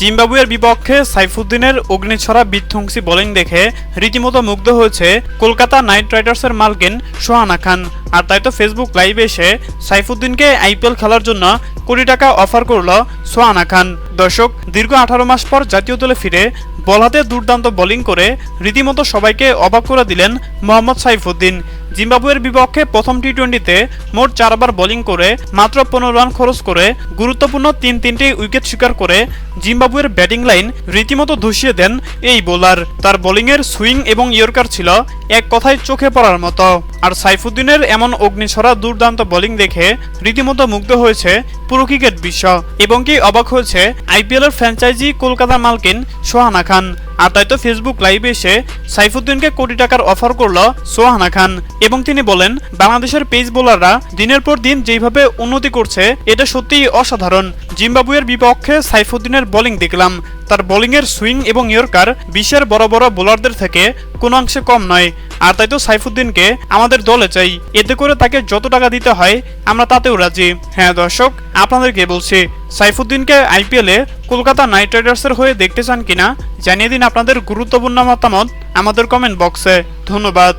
জিম্বাবুয়ের বিপক্ষে সাইফুদ্দিনের অগ্নিছড়া বিধ্বংসী বোলিং দেখে রীতিমতো মুগ্ধ হয়েছে কলকাতা নাইট রাইডার্সের মালকিন সোহানা খান। আর তাই তো ফেসবুক লাইভে এসে সাইফুদ্দিনকে আইপিএল খেলার জন্য কোটি টাকা অফার করল সোহানা খান। দর্শক, দীর্ঘ আঠারো মাস পর জাতীয় দলে ফিরে বল হাতে দুর্দান্ত বোলিং করে রীতিমতো সবাইকে অবাক করে দিলেন মোহাম্মদ সাইফুদ্দিন। জিম্বাবুয়ের বিপক্ষে প্রথম টি টোয়েন্টিতে মোট চারবার বোলিং করে মাত্র পনেরো রান খরচ করে গুরুত্বপূর্ণ তিন তিনটি উইকেট শিকার করে জিম্বাবুয়ের ব্যাটিং লাইন রীতিমতো ধসিয়ে দেন এই বোলার। তার বোলিংয়ের সুইং এবং ইয়র্কার ছিল এক কথায় চোখে পড়ার মতো। আর সাইফুদ্দিনের এমন অগ্নিছড়া দুর্দান্ত বোলিং দেখে রীতিমতো মুগ্ধ হয়েছে পুরো ক্রিকেট বিশ্ব এবং কি অবাক হয়েছে আইপিএল এর ফ্র্যাঞ্চাইজি কলকাতা মালকিন সোহানা খান। আর তাই তো ফেসবুক লাইভে এসে সাইফুদ্দিনকে কোটি টাকার অফার করল সোহানা খান। এবং তিনি বলেন, বাংলাদেশের পেস বোলাররা দিনের পর দিন যেভাবে উন্নতি করছে, এটা সত্যিই অসাধারণ। জিম্বাবুয়ের বিপক্ষে সাইফুদ্দিনের বোলিং দেখলাম। তার বোলিংয়ের সুইং এবং ইয়র্কার বিশ্বের বড় বড় বোলারদের থেকে কোনো অংশে কম নয়। আর তাই তো সাইফুদ্দিনকে আমাদের দলে চাই। এতে করে তাকে যত টাকা দিতে হয়, আমরা তাতেও রাজি। হ্যাঁ দর্শক, আপনাদেরকে বলছি সাইফুদ্দিনকে আইপিএলে কলকাতা নাইট রাইডার্সের হয়ে দেখতে চান কিনা জানিয়ে দিন আপনাদের গুরুত্বপূর্ণ মতামত আমাদের কমেন্ট বক্সে ধন্যবাদ।